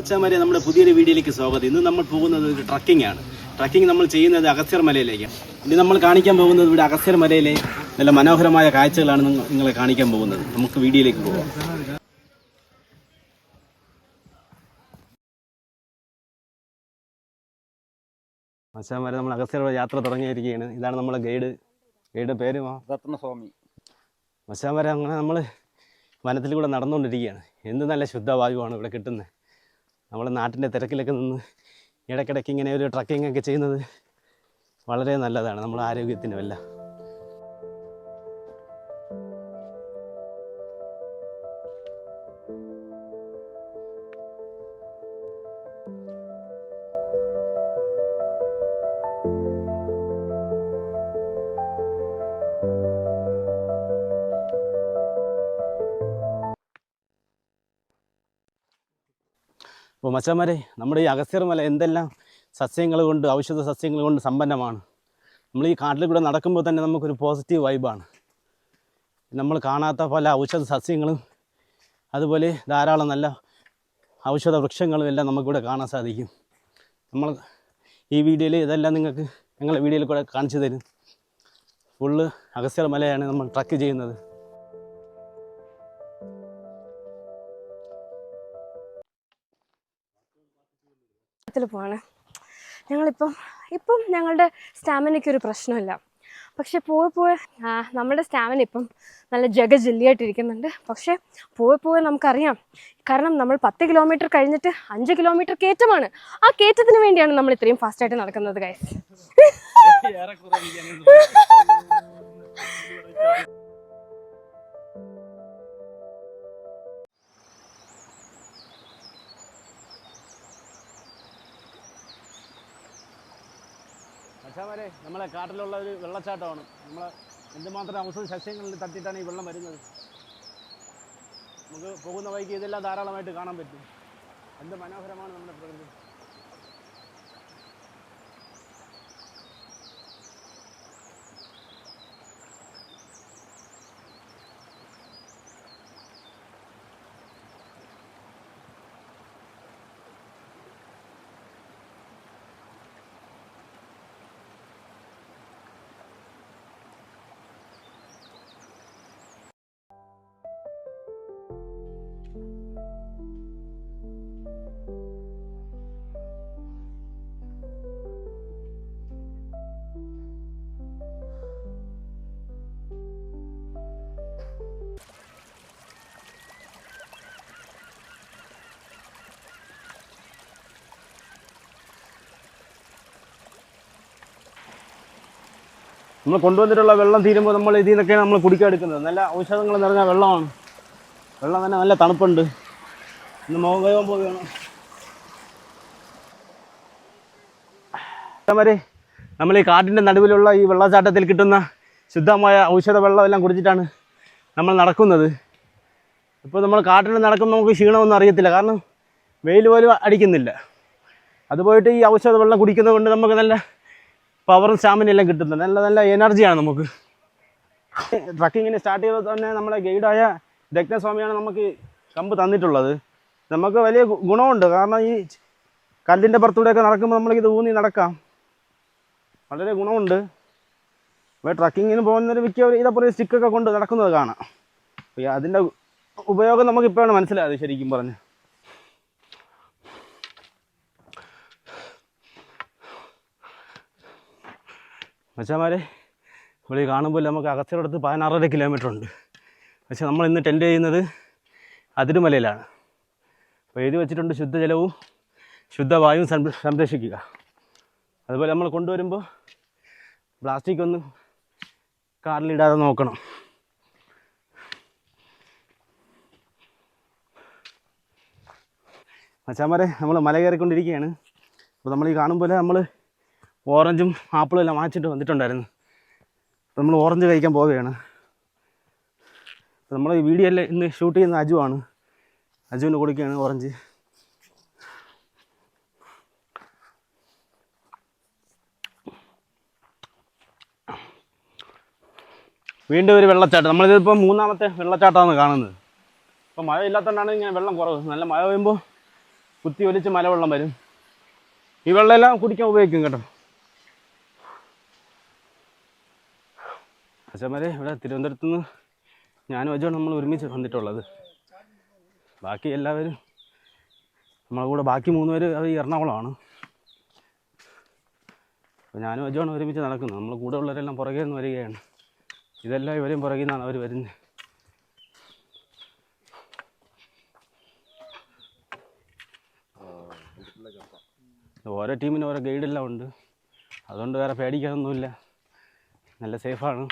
അച്ഛന്മാരെ നമ്മുടെ പുതിയൊരു വീഡിയോയിലേക്ക് സ്വാഗതം. ഇന്ന് നമ്മൾ പോകുന്നത് ഒരു ട്രക്കിംഗ് ആണ്. ട്രക്കിംഗ് നമ്മൾ ചെയ്യുന്നത് അഗസ്ത്യർ മലയിലേക്ക്. ഇനി നമ്മൾ കാണിക്കാൻ പോകുന്നത് ഇവിടെ അഗസ്ത്യർ മലയിലെ നല്ല മനോഹരമായ കാഴ്ചകളാണ് നിങ്ങളെ കാണിക്കാൻ പോകുന്നത്. നമുക്ക് വീഡിയോയിലേക്ക് പോകാം. അച്ഛന്മാരെ നമ്മൾ അഗസ്ത്യർ യാത്ര തുടങ്ങിയിരിക്കുകയാണ്. ഇതാണ് നമ്മുടെ ഗൈഡ്. ഗൈഡ് പേര് രത്നസ്വാമി. മച്ചാൻ അങ്ങനെ നമ്മൾ വനത്തിൽ കൂടെ നടന്നുകൊണ്ടിരിക്കുകയാണ്. എന്ത് നല്ല ശുദ്ധവായുവാണ് ഇവിടെ കിട്ടുന്നത്. നമ്മൾ നാട്ടിന്റെ തിരക്കിലൊക്കെ നിന്ന് ഇടയ്ക്കിടയ്ക്ക് ഇങ്ങനെ ഒരു ട്രക്കിംഗ് ഒക്കെ ചെയ്യുന്നത് വളരെ നല്ലതാണ് നമ്മുടെ ആരോഗ്യത്തിനും എല്ലാം. അപ്പോൾ മച്ചന്മാരെ നമ്മുടെ ഈ അഗസ്ത്യർ മല എന്തെല്ലാം സസ്യങ്ങൾ കൊണ്ട് ഔഷധ സസ്യങ്ങൾ കൊണ്ട് സമ്പന്നമാണ്. നമ്മൾ ഈ കാട്ടിൽ കൂടെ നടക്കുമ്പോൾ തന്നെ നമുക്കൊരു പോസിറ്റീവ് വൈബാണ് നമ്മൾ കാണാത്ത പല ഔഷധ സസ്യങ്ങളും അതുപോലെ ധാരാളം നല്ല ഔഷധ വൃക്ഷങ്ങളും എല്ലാം നമുക്കിവിടെ കാണാൻ സാധിക്കും. നമ്മൾ ഈ വീഡിയോയിൽ ഇതെല്ലാം നിങ്ങൾക്ക് ഞങ്ങളുടെ വീഡിയോയിൽ കൂടെ കാണിച്ചു തരും. ഫുള്ള് അഗസ്ത്യർ മലയാണ് നമ്മൾ ട്രക്ക് ചെയ്യുന്നത്. ത്തിൽ പോവാണ്. ഞങ്ങളിപ്പം ഇപ്പം ഞങ്ങളുടെ സ്റ്റാമിനയ്ക്ക് ഒരു പ്രശ്നമില്ല. പക്ഷെ പോയി പോയി നമ്മുടെ സ്റ്റാമിന ഇപ്പം നല്ല ജഗജല്ലിയായിട്ടിരിക്കുന്നുണ്ട് പക്ഷേ പോയി പോയി നമുക്കറിയാം കാരണം നമ്മൾ പത്ത് കിലോമീറ്റർ കഴിഞ്ഞിട്ട് അഞ്ച് കിലോമീറ്റർ കയറ്റമാണ്. ആ കയറ്റത്തിന് വേണ്ടിയാണ് നമ്മൾ ഇത്രയും ഫാസ്റ്റായിട്ട് നടക്കുന്നത് ഗൈസ് മച്ചാമാരെ നമ്മളെ കാട്ടിലുള്ള ഒരു വെള്ളച്ചാട്ടമാണ്. നമ്മളെ എന്തുമാത്രം ഔഷധ സസ്യങ്ങളിൽ തട്ടിയിട്ടാണ് ഈ വെള്ളം വരുന്നത്. നമുക്ക് പോകുന്ന വഴിക്ക് ഇതെല്ലാം ധാരാളമായിട്ട് കാണാൻ പറ്റും. എന്ത് മനോഹരമാണ് നമ്മുടെ പ്രകൃതി. നമ്മൾ കൊണ്ടുവന്നിട്ടുള്ള വെള്ളം തീരുമ്പോൾ നമ്മൾ ഇതിൽ നിന്നൊക്കെയാണ് നമ്മൾ കുടിക്കാൻ എടുക്കുന്നത് നല്ല ഔഷധങ്ങൾ നിറഞ്ഞ വെള്ളമാണ്. വെള്ളം തന്നെ നല്ല തണുപ്പുണ്ട്. ഇന്ന് മുഖം പോവുകയാണ്. വരെ നമ്മൾ ഈ കാട്ടിന്റെ നടുവിലുള്ള ഈ വെള്ളച്ചാട്ടത്തിൽ കിട്ടുന്ന ശുദ്ധമായ ഔഷധ വെള്ളം എല്ലാം കുടിച്ചിട്ടാണ് നമ്മൾ നടക്കുന്നത്. ഇപ്പോൾ നമ്മൾ കാട്ടിൽ നടക്കുമ്പോൾ നമുക്ക് ക്ഷീണമൊന്നും അറിയത്തില്ല. കാരണം വെയിൽ പോലും അടിക്കുന്നില്ല. അതുപോയിട്ട് ഈ ഔഷധ വെള്ളം കുടിക്കുന്നത് കൊണ്ട് നമുക്ക് നല്ല പവറും സ്റ്റാമിന എല്ലാം കിട്ടുന്നുണ്ട് നല്ല നല്ല എനർജിയാണ് നമുക്ക്. ട്രക്കിങ്ങിന് സ്റ്റാർട്ട് ചെയ്തത് തന്നെ നമ്മുടെ ഗൈഡായ ദഗ്നസ്വാമിയാണ് നമുക്ക് കമ്പ് തന്നിട്ടുള്ളത്. നമുക്ക് വലിയ ഗുണമുണ്ട്. കാരണം ഈ കല്ലിന്റെ പുറത്തൂടെയൊക്കെ നടക്കുമ്പോൾ നമ്മളിത് ഊന്നി നടക്കാം. വളരെ ഗുണമുണ്ട്. ഇപ്പോൾ ട്രക്കിങ്ങിന് പോകുന്നൊരു മിക്ക ഇതേപോലെ സ്റ്റിക്കൊക്കെ കൊണ്ട് നടക്കുന്നത് കാണാം. അപ്പോൾ അതിന്റെ ഉപയോഗം നമുക്കിപ്പോഴാണ് മനസ്സിലായത് ശരിക്കും പറഞ്ഞ്. മച്ചാമാരെ ഇവിടെ കാണുമ്പോൾ നമുക്ക് അകത്തിനടുത്ത് പതിനാറര കിലോമീറ്റർ ഉണ്ട്. പക്ഷെ നമ്മൾ ഇന്ന് ടെന്റ് ചെയ്യുന്നത് അതിരുമലയിലാണ്. അപ്പോൾ എഴുതി വെച്ചിട്ടുണ്ട് ശുദ്ധജലവും ശുദ്ധവായുവും സംര- സംരക്ഷിക്കുക. അതുപോലെ നമ്മൾ കൊണ്ടുവരുമ്പോൾ പ്ലാസ്റ്റിക് ഒന്നും കാറിലിടാതെ നോക്കണം. മച്ചാമാരെ നമ്മൾ മല കയറിക്കൊണ്ടിരിക്കുകയാണ്. അപ്പോൾ നമ്മൾ ഈ കാണുമ്പോൾ നമ്മൾ ഓറഞ്ചും ആപ്പിളും എല്ലാം വാങ്ങിച്ചിട്ട് വന്നിട്ടുണ്ടായിരുന്നു. നമ്മൾ ഓറഞ്ച് കഴിക്കാൻ പോവുകയാണ്. നമ്മൾ ഈ വീഡിയോ എല്ലാം ഇന്ന് ഷൂട്ട് ചെയ്യുന്ന അജു ആണ്. അജുവിന് കൊടുക്കുകയാണ് ഓറഞ്ച്. വീണ്ടും ഒരു വെള്ളച്ചാട്ടം. നമ്മളിതിപ്പോൾ മൂന്നാമത്തെ വെള്ളച്ചാട്ടമാണ് കാണുന്നത്. ഇപ്പം മഴ ഇല്ലാത്തതുകൊണ്ടാണ് ഇങ്ങനെ വെള്ളം കുറവ്. നല്ല മഴ പെയ്യുമ്പോൾ കുത്തി ഒലിച്ച് മലവെള്ളം വരും. ഈ വെള്ളമെല്ലാം കുടിക്കാൻ ഉപയോഗിക്കും കേട്ടോ. അച്ഛന്മാരെ ഇവിടെ തിരുവനന്തപുരത്ത് നിന്ന് ഞാനും അജുവാണ് നമ്മൾ ഒരുമിച്ച് വന്നിട്ടുള്ളത്. ബാക്കി എല്ലാവരും നമ്മളെ കൂടെ ബാക്കി മൂന്ന് പേര് അത് എറണാകുളമാണ്. അപ്പോൾ ഞാനും അജുവാണ് ഒരുമിച്ച് നടക്കുന്നത്. നമ്മൾ കൂടെ ഉള്ളവരെല്ലാം പുറകെ നിന്ന് വരികയാണ്. ഇതെല്ലാം ഇവരെയും പുറകിൽ നിന്നാണ് അവർ വരുന്നത് ഓരോ ടീമിന് ഓരോ ഗൈഡെല്ലാം ഉണ്ട്. അതുകൊണ്ട് വേറെ പേടിക്കാനൊന്നുമില്ല. നല്ല സേഫാണ്.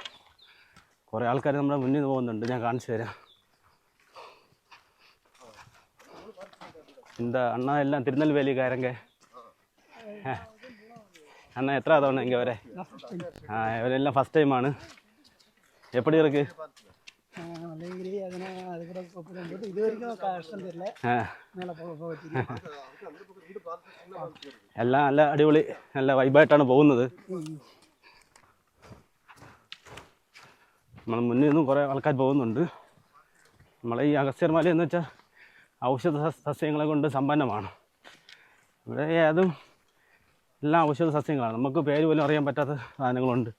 കുറെ ആൾക്കാർ നമ്മുടെ മുന്നിൽ നിന്ന് പോകുന്നുണ്ട്. ഞാൻ കാണിച്ചു തരാം. എന്താ അണ്ണ എല്ലാം തിരുനെൽവേലി കാരങ്ക അണ്ണ എത്ര തവണ എങ്കിൽ അവരെ ആ ഇവരെല്ലാം ഫസ്റ്റ് ടൈമാണ് എപ്പടി ഇറക്ക് എല്ലാം നല്ല അടിപൊളി നല്ല വൈബായിട്ടാണ് പോകുന്നത്. നമ്മൾ മുന്നിൽ നിന്നും കുറേ ആൾക്കാർ പോകുന്നുണ്ട്. നമ്മളെ ഈ അഗസ്ത്യർമാല എന്ന് വെച്ചാൽ ഔഷധ സസ്യങ്ങളെ കൊണ്ട് സമ്പന്നമാണ്. ഇവിടെ ഏതും എല്ലാ ഔഷധ സസ്യങ്ങളാണ്. നമുക്ക് പേര് പോലും അറിയാൻ പറ്റാത്ത സാധനങ്ങളുണ്ട്.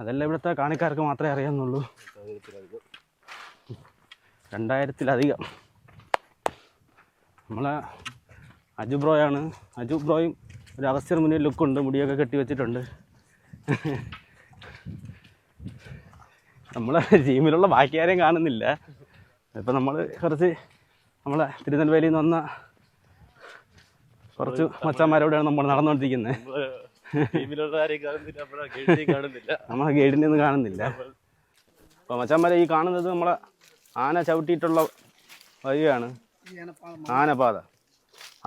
അതെല്ലാം ഇവിടുത്തെ കാണിക്കാർക്ക് മാത്രമേ അറിയാമെന്നുള്ളൂ രണ്ടായിരത്തിലധികം. നമ്മളെ അജു ബ്രോയാണ്. അജു ബ്രോയും ഒരു അവസ്ഥ മുന്നിൽ ലുക്കുണ്ട്. മുടിയൊക്കെ കെട്ടി വെച്ചിട്ടുണ്ട്. നമ്മളെ ജീമിലുള്ള ബാക്കി ആരെയും കാണുന്നില്ല. ഇപ്പം നമ്മൾ കുറച്ച് നമ്മളെ തിരുനെൽവേലിയിൽ നിന്ന് വന്ന കുറച്ച് മച്ചന്മാരോടെയാണ് നമ്മൾ നടന്നുകൊണ്ടിരിക്കുന്നത് നമ്മളെ ഗൈഡിനെ ഒന്നും കാണുന്നില്ല. അപ്പോൾ മച്ചന്മാരെ ഈ കാണുന്നത് നമ്മളെ ആന ചവിട്ടിയിട്ടുള്ള വഴിയാണ്. ആനപാത.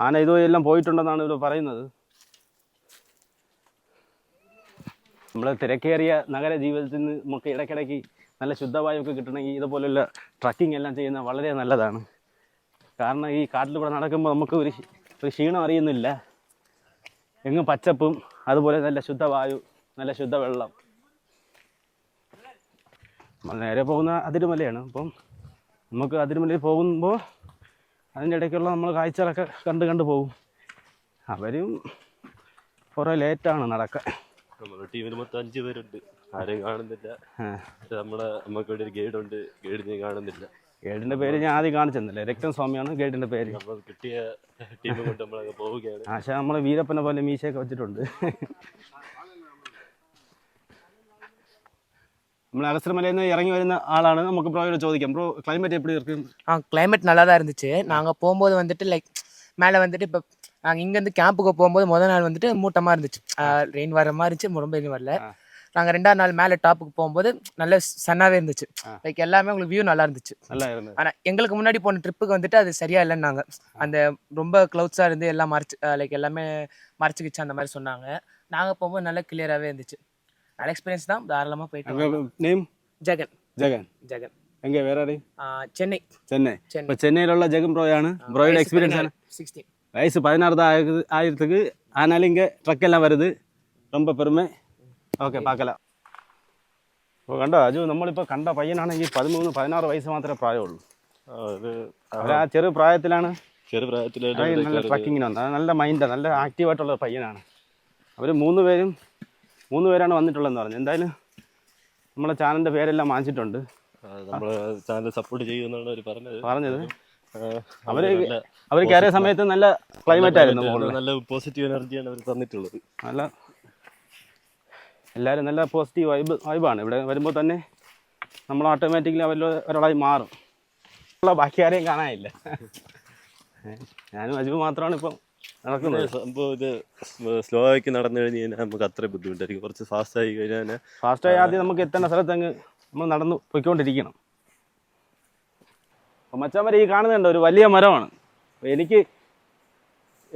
ആന ഇതുവഴിയെല്ലാം പോയിട്ടുണ്ടെന്നാണ് ഇവർ പറയുന്നത്. നമ്മളെ തിരക്കേറിയ നഗര ജീവിതത്തിൽ നിന്ന് നമുക്ക് ഇടയ്ക്കിടയ്ക്ക് നല്ല ശുദ്ധവായുവൊക്കെ കിട്ടണമെങ്കിൽ ഇതുപോലുള്ള ട്രക്കിംഗ് എല്ലാം ചെയ്യുന്നത് വളരെ നല്ലതാണ്. കാരണം ഈ കാട്ടിലൂടെ നടക്കുമ്പോൾ നമുക്ക് ഒരു ഒരു ക്ഷീണം അറിയുന്നില്ല. എങ്ങും പച്ചപ്പും അതുപോലെ നല്ല ശുദ്ധവായു നല്ല ശുദ്ധവെള്ളം. നേരെ പോകുന്ന അതിരുമലയാണ്. അപ്പം നമുക്ക് അതിരുമലയിൽ പോകുമ്പോൾ അതിന്റെ ഇടയ്ക്കുള്ള നമ്മൾ കാഴ്ചകളൊക്കെ കണ്ട് കണ്ട് പോകും. അവരും കുറേ ലേറ്റാണ് നടക്കാൻ. ടീമിൽ മൊത്തം അഞ്ച് പേരുണ്ട്. ആരെയും കാണുന്നില്ല ആ. നമ്മുടെ നമുക്ക് ഇവിടെ ഒരു ഗൈഡ് ഉണ്ട് ഗൈഡിനെയും കാണുന്നില്ല ഗൈഡിൻ്റെ പേര് ഞാൻ ആദ്യം കാണിച്ചെന്നില്ലേ രക്തം സ്വാമിയാണ് ഗൈഡിൻ്റെ പേര് നമ്മൾ കിട്ടിയ ടീം കൊണ്ട് നമ്മളങ്ങ് പോവുകയാണ് ആശ നമ്മൾ വീരപ്പനെ പോലെ മീശയൊക്കെ വെച്ചിട്ടുണ്ട് നമ്മൾ അഗസ്ത്രമലയിൽ നിന്ന് ഇറങ്ങി വരുന്ന ആളാണ് നമുക്ക് ബ്രോയോട് ചോദിക്കാം ബ്രോ ക്ലൈമറ്റ് எப்படி இருக்கு ஆ கிளைமேட் நல்லா தான் இருந்துச்சு நாங்கள் போகும்போது வந்துட்டு லைக் மேலே வந்துட்டு இப்போ நாங்கள் இங்கேருந்து கேம்புக்கு போகும்போது முதல் நாள் வந்துட்டு மூட்டமாக இருந்துச்சு ரெயின் வர மாதிரி இருந்துச்சு ரொம்ப இது வரல ஆ. நாங்கள் ரெண்டாவது நாள் மேலே டாப்புக்கு போகும்போது நல்ல சன்னாகவே இருந்துச்சு. லைக் எல்லாமே உங்களுக்கு வியூ நல்லா இருந்துச்சு. நல்லா இருந்தது. ஆனால் எங்களுக்கு முன்னாடி போன ட்ரிப்புக்கு வந்துட்டு அது சரியா இல்லைன்னாங்க அந்த ரொம்ப க்ளவுட்ஸாக இருந்து எல்லாம் மறைச்சு லைக் எல்லாமே மறைச்சிக்கிச்சு அந்த மாதிரி சொன்னாங்க. நாங்கள் போகும்போது நல்லா கிளியராகவே இருந்துச்சு. நல்ல எக்ஸ்பீரியன்ஸ் தான். தாராளமாக போயிட்டு நேம் ஜெகன். ஜெகன். ஜெகன். எங்கே வேறே சென்னை. சென்னை. വേറെ சென்னையில் உள்ள ഇപ്പൊ ചെന്നൈയിലുള്ള ப்ரோயோட எக்ஸ்பீரியன்ஸ் ബ്രോയുടെ வயசு பதினாறு தான் പതിനാറ് ആയതുக்கு ஆனாலும் இங்கே ட்ரக் எல்லாம் வருது. ரொம்ப பெருமை. ഓക്കെ പാക്കല. അപ്പോൾ കണ്ടോ അജു നമ്മളിപ്പോൾ കണ്ട പയ്യനാണെങ്കിൽ പതിമൂന്ന് പതിനാറ് വയസ്സ് മാത്രമേ പ്രായമുള്ളൂ. അത് ആ ചെറു പ്രായത്തിലാണ്. ചെറു പ്രായത്തിൽ അവൻ നല്ല ട്രക്കിങ്ങിന് വന്നത് നല്ല മൈൻഡാണ് നല്ല ആക്റ്റീവായിട്ടുള്ള പയ്യനാണ്. അവർ മൂന്ന് പേരും മൂന്ന് പേരാണ് വന്നിട്ടുള്ളതെന്ന് പറഞ്ഞു. എന്തായാലും നമ്മളെ ചാനലിന്റെ പേരെല്ലാം വാങ്ങിച്ചിട്ടുണ്ട് നമ്മളെ ചാനൽ സപ്പോർട്ട് ചെയ്യുമെന്നാണ് അവർ പറഞ്ഞത്. പറഞ്ഞത്. അവർ അവർ കയറിയ സമയത്ത് നല്ല ക്ലൈമറ്റ് ആയിരുന്നു നല്ല പോസിറ്റീവ് എനർജിയാണ് അവർ തന്നിട്ടുള്ളത്. നല്ല എല്ലാവരും നല്ല പോസിറ്റീവ് വൈബ് വൈബാണ് ഇവിടെ വരുമ്പോൾ തന്നെ നമ്മൾ ഓട്ടോമാറ്റിക്കലി അവരിൽ ഒരാളായി മാറും. ഉള്ള ബാക്കി ആരെയും കാണാനില്ല. ഞാനും അജിബ് മാത്രമാണ് ഇപ്പം നടക്കുന്നത്. സംഭവം ഇത് സ്ലോ ആക്കി നടന്നു കഴിഞ്ഞ് കഴിഞ്ഞാൽ നമുക്ക് അത്ര ബുദ്ധിമുട്ടായിരിക്കും. കുറച്ച് ഫാസ്റ്റ് ആയി കഴിഞ്ഞാൽ ഫാസ്റ്റ് ആയി ആദ്യം നമുക്ക് എത്തേണ്ട സ്ഥലത്ത് അങ്ങ് നമ്മൾ നടന്നു പോയിക്കൊണ്ടിരിക്കണം. അപ്പം മച്ചാൻ ഈ കാണുന്നുണ്ട് ഒരു വലിയ മരമാണ്. എനിക്ക് എനിക്ക്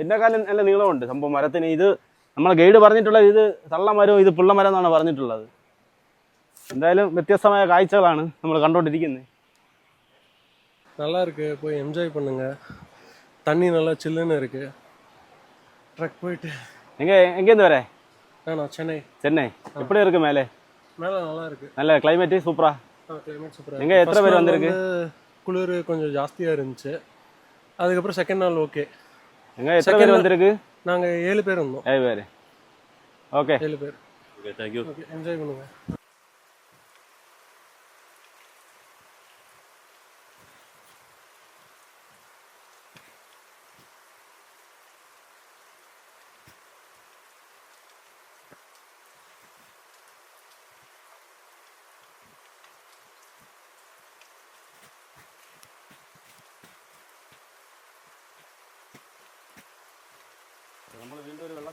എന്നെക്കാലം നല്ല നീളമുണ്ട് സംഭവം മരത്തിന്. ഇത് നമ്മൾ ഗൈഡ് പറഞ്ഞിട്ടുള്ളത് ഇത് തള്ളമരോ ഇത് പിള്ളമരം എന്നാണ് പറഞ്ഞിട്ടുള്ളത് എന്തായാലും വ്യത്യസ്തമായ കാഴ്ചകളാണ് നമ്മൾ കണ്ടോണ്ടിരിക്കുന്നത് നല്ലാ இருக்குது போய் എൻജോയ് பண்ணுங்க தண்ணி நல்லா சில்லுன்னு இருக்குது ட்ரக் പോയിട്ട് எங்கே വരെ ആണോ ചെന്നൈ ചെന്നൈ சென்னை எப்படி இருக்கு மேலே மேலே நல்லா இருக்கு நல்ல கிளைமேட்டு சூப்பரா கிளைமேட் சூப்பராக எங்கே എത്ര பேர் வந்திருக்கு குளிர் கொஞ்சம் ஜாஸ்தியாக இருந்துச்சு அதுக்கப்புறம் செகண்ட் நாள் ഓക്കേ எங்கே എത്ര பேர் வந்திருக்கு நாங்கள் ஏழு பேர் இருந்தோம். ஏழு பேர். ஓகே ஏழு பேர். ஓகே தேங்க்யூ ஓகே என்ஜாய் பண்ணுங்கள்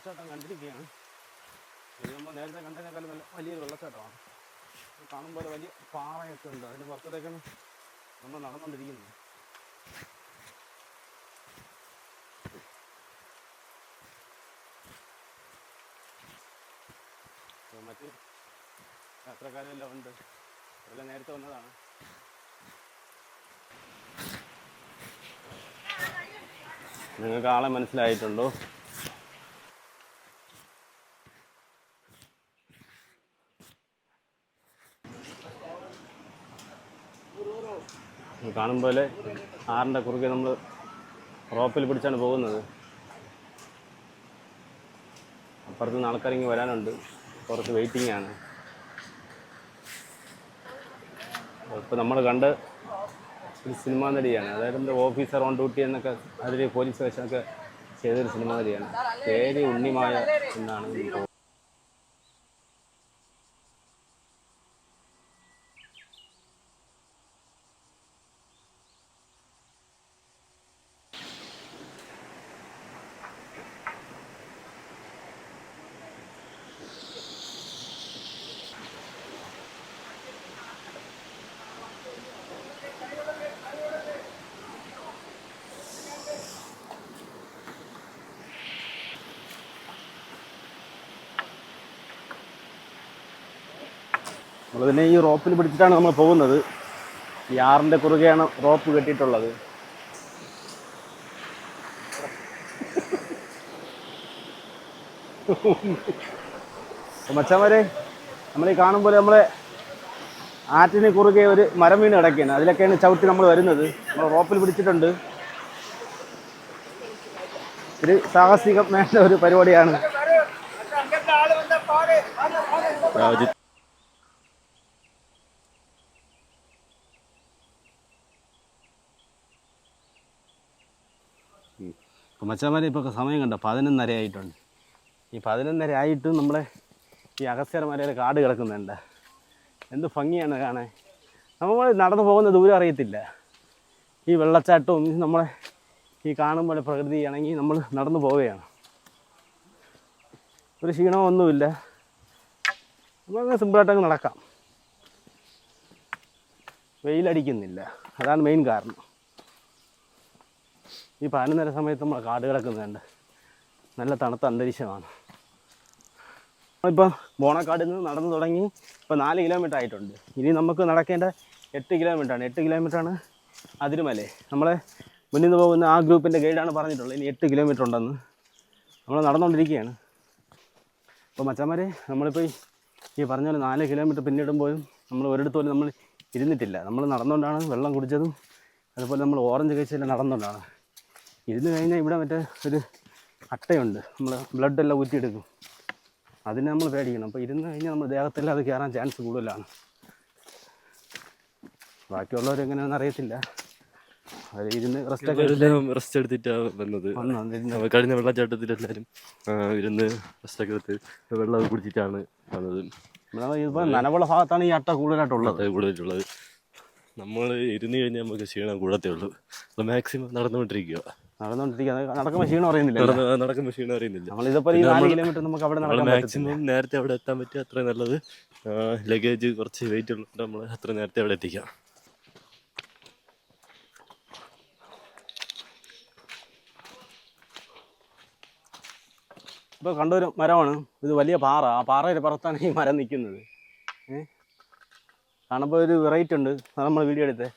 വെള്ളച്ചാട്ടം കണ്ടിരിക്കുകയാണ്. കഴിയുമ്പോൾ നേരത്തെ കണ്ടതിനേക്കാൾ നല്ല വലിയൊരു വെള്ളച്ചാട്ടമാണ്. കാണുമ്പോൾ വലിയ പാറയൊക്കെ ഉണ്ട്. അതിന്റെ പുറത്തേക്കാണ് നമ്മൾ നടന്നുകൊണ്ടിരിക്കുന്നത്. മറ്റ് യാത്രക്കാരെല്ലാം ഉണ്ട്. അവരെല്ലാം നേരത്തെ വന്നതാണ്. നിങ്ങൾക്ക് ആളെ മനസ്സിലായിട്ടുണ്ടോ? കാണുമ്പോൾ ആറിന്റെ കുറുകെ നമ്മൾ റോപ്പിൽ പിടിച്ചാണ് പോകുന്നത്. അപ്പുറത്ത് നിന്ന് ആൾക്കാരിങ്ങി വരാനുണ്ട്. കുറച്ച് വെയിറ്റിംഗ് ആണ്. ഇപ്പോൾ നമ്മൾ കണ്ട് ഒരു സിനിമാ നടിയാണ്. അതായത് നമ്മുടെ ഓഫീസർ ഓൺ ഡ്യൂട്ടി എന്നൊക്കെ അതിൽ പോലീസ് സ്റ്റേഷനൊക്കെ ചെയ്തൊരു സിനിമാ നടിയാണ്. പേര് ഉണ്ണിമായ എന്നാണ് നമ്മൾ പിന്നെ ഈ റോപ്പിൽ പിടിച്ചിട്ടാണ് നമ്മൾ പോകുന്നത്. ഈ ആറിന്റെ കുറുകെയാണ് റോപ്പ് കെട്ടിയിട്ടുള്ളത്. മച്ചാമാരെ നമ്മൾ ഈ കാണുമ്പോൾ നമ്മളെ ആറ്റിന് കുറുകെ ഒരു മരം വീണ് കിടക്കുകയാണ് അതിലൊക്കെയാണ് ചവിട്ടി നമ്മൾ വരുന്നത്. നമ്മൾ റോപ്പിൽ പിടിച്ചിട്ടുണ്ട്. ഒരു സാഹസികം വേണ്ട ഒരു പരിപാടിയാണ്. ഇപ്പോൾ മച്ചാമാരെ ഇപ്പോൾ സമയം കണ്ടോ? പതിനൊന്നര ആയിട്ടുണ്ട്. ഈ പതിനൊന്നര ആയിട്ടും നമ്മളെ ഈ അഗസ്ത്യർമലയിൽ കാട് കിടക്കുന്നുണ്ട്. എന്ത് ഭംഗിയാണ് കാണാൻ. നമ്മൾ നടന്നു പോകുന്ന ദൂരം അറിയത്തില്ല. ഈ വെള്ളച്ചാട്ടവും നമ്മളെ ഈ കാണുമ്പോൾ പ്രകൃതിയാണെങ്കിൽ നമ്മൾ നടന്നു പോവുകയാണ്. ഒരു ക്ഷീണമോ ഒന്നുമില്ല നമുക്ക് സിമ്പിളായിട്ടങ്ങ് നടക്കാം. വെയിലടിക്കുന്നില്ല. അതാണ് മെയിൻ കാരണം. ഈ പതിനൊന്നര സമയത്ത് നമ്മൾ കാട് കിടക്കുന്നുണ്ട് നല്ല തണുത്ത അന്തരീക്ഷമാണ്. നമ്മളിപ്പോൾ ബോണക്കാടിൽ നിന്ന് നടന്നു തുടങ്ങി ഇപ്പോൾ നാല് കിലോമീറ്റർ ആയിട്ടുണ്ട്. ഇനി നമുക്ക് നടക്കേണ്ട എട്ട് കിലോമീറ്ററാണ് എട്ട് കിലോമീറ്ററാണ് അതിരുമലേ. നമ്മളെ മുന്നിൽ നിന്ന് പോകുന്ന ആ ഗ്രൂപ്പിന്റെ ഗൈഡാണ് പറഞ്ഞിട്ടുള്ളത്. ഇനി എട്ട് കിലോമീറ്റർ ഉണ്ടെന്ന്. നമ്മൾ നടന്നുകൊണ്ടിരിക്കുകയാണ്. അപ്പോൾ മച്ചന്മാരെ നമ്മളിപ്പോൾ ഈ- പറഞ്ഞ പോലെ നാല് കിലോമീറ്റർ പിന്നിടുമ്പോഴും നമ്മൾ ഒരിടത്ത് പോലും നമ്മൾ ഇരുന്നിട്ടില്ല. നമ്മൾ നടന്നുകൊണ്ടാണ് വെള്ളം കുടിച്ചതും അതുപോലെ നമ്മൾ ഓറഞ്ച് കഴിച്ചെല്ലാം നടന്നുകൊണ്ടാണ്. ഇരുന്ന് കഴിഞ്ഞാൽ ഇവിടെ മറ്റേ ഒരു അട്ടയുണ്ട്. നമ്മൾ ബ്ലഡ് എല്ലാം ഊറ്റിയെടുക്കും. അതിനെ നമ്മൾ പേടിക്കണം. അപ്പോൾ ഇരുന്ന് കഴിഞ്ഞാൽ നമ്മൾ ദേഹത്തെല്ലാം അത് കയറാൻ ചാൻസ് കൂടുതലാണ്. ബാക്കിയുള്ളവരെങ്ങനെയാണെന്ന് അറിയത്തില്ല. അവർ ഇരുന്ന് റെസ്റ്റൊക്കെ എല്ലാം റെസ്റ്റ് എടുത്തിട്ടാണ് വന്നത്. കഴിഞ്ഞ വെള്ളച്ചാട്ടത്തിൽ എല്ലാവരും ഇരുന്ന് റെസ്റ്റൊക്കെ എടുത്ത് വെള്ളം കുടിച്ചിട്ടാണ് വന്നത്. ഇപ്പം നനവുള്ള ഭാഗത്താണ് ഈ അട്ട കൂടുതലായിട്ടുള്ളത്. അത് കൂടുതലുള്ളത് നമ്മൾ ഇരുന്ന് കഴിഞ്ഞാൽ നമുക്ക് ക്ഷീണം കൂടത്തേ ഉള്ളൂ. അപ്പോൾ മാക്സിമം നടന്നുകൊണ്ടിരിക്കുക നടക്കുമ്പോൾ ക്ഷീണം അറിയുന്നില്ല നടന്ന് നടക്കുമ്പോൾ ക്ഷീണം അറിയുന്നില്ല. നമ്മളിതിപ്പോൾ ഈ നാല് കിലോമീറ്റർ നമുക്ക് അവിടെ നടക്കാൻ മാക്സിമം നേരത്തെ അവിടെ എത്താൻ പറ്റും അത്രയും നല്ലത്. ലഗേജ് കുറച്ച് വെയിറ്റ് ഉള്ളതുകൊണ്ട് നമ്മൾ അത്ര നേരത്തെ അവിടെ എത്തിക്കാം. ഇപ്പൊ കണ്ടൊരു മരമാണ്. ഇത് വലിയ പാറ. ആ പാറയുടെ പുറത്താണ് ഈ മരം നിൽക്കുന്നത്. ഏഹ് കാണുമ്പോൾ ഒരു വെറൈറ്റി ഉണ്ട്. നമ്മൾ വീഡിയോ എടുത്തേ.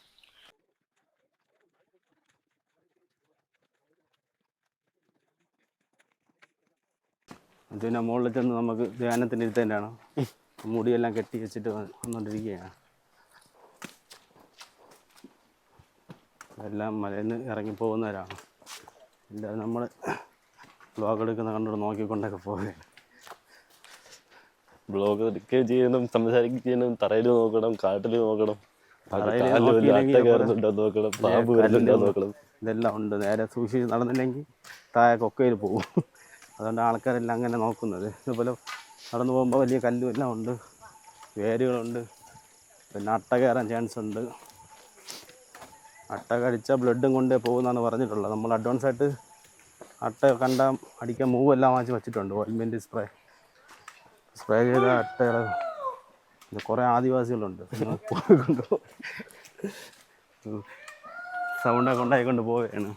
പിന്നെ മുകളിൽ ചെന്ന് നമുക്ക് ധ്യാനത്തിന് ഇരുത്തേണ്ടാണ്. മുടിയെല്ലാം കെട്ടി വെച്ചിട്ട് വന്നുകൊണ്ടിരിക്കുകയാണ് എല്ലാം മലയിൽ നിന്ന് ഇറങ്ങി പോകുന്നവരാണ്. ഇല്ല നമ്മൾ ബ്ലോഗ് എടുക്കുന്ന കണ്ടോട് നോക്കിക്കൊണ്ടൊക്കെ പോവുകയാണ്. ബ്ലോഗ് എടുക്കുകയും ചെയ്യണം സംസാരിക്കുകയും ചെയ്യണം തറയിൽ നോക്കണം കാട്ടിൽ നോക്കണം നോക്കണം. ഇതെല്ലാം ഉണ്ട്. നേരെ സൂക്ഷിച്ച് നടന്നില്ലെങ്കിൽ താഴെ കൊക്കയിൽ പോകും. അതുകൊണ്ട് ആൾക്കാരെല്ലാം അങ്ങനെ നോക്കുന്നത്. ഇതുപോലെ നടന്നു പോകുമ്പോൾ വലിയ കല്ലും എല്ലാം ഉണ്ട് വേരുകളുണ്ട് പിന്നെ അട്ട കയറാൻ ചാൻസ് ഉണ്ട്. അട്ട കടിച്ചാൽ ബ്ലഡും കൊണ്ടേ പോകുമെന്നാണ് പറഞ്ഞിട്ടുള്ളത്. നമ്മൾ അഡ്വാൻസ് ആയിട്ട് അട്ട കണ്ടാൽ അടിക്കാൻ മൂവ് എല്ലാം വാങ്ങിച്ച് വെച്ചിട്ടുണ്ട്. ഓയിൽമെന്റ് സ്പ്രേ സ്പ്രേ ചെയ്ത ഇത് കുറേ ആദിവാസികളുണ്ട്. കൊണ്ടുപോകും സൗണ്ടൊക്കെ ഉണ്ടായിക്കൊണ്ട് പോവുകയാണ്.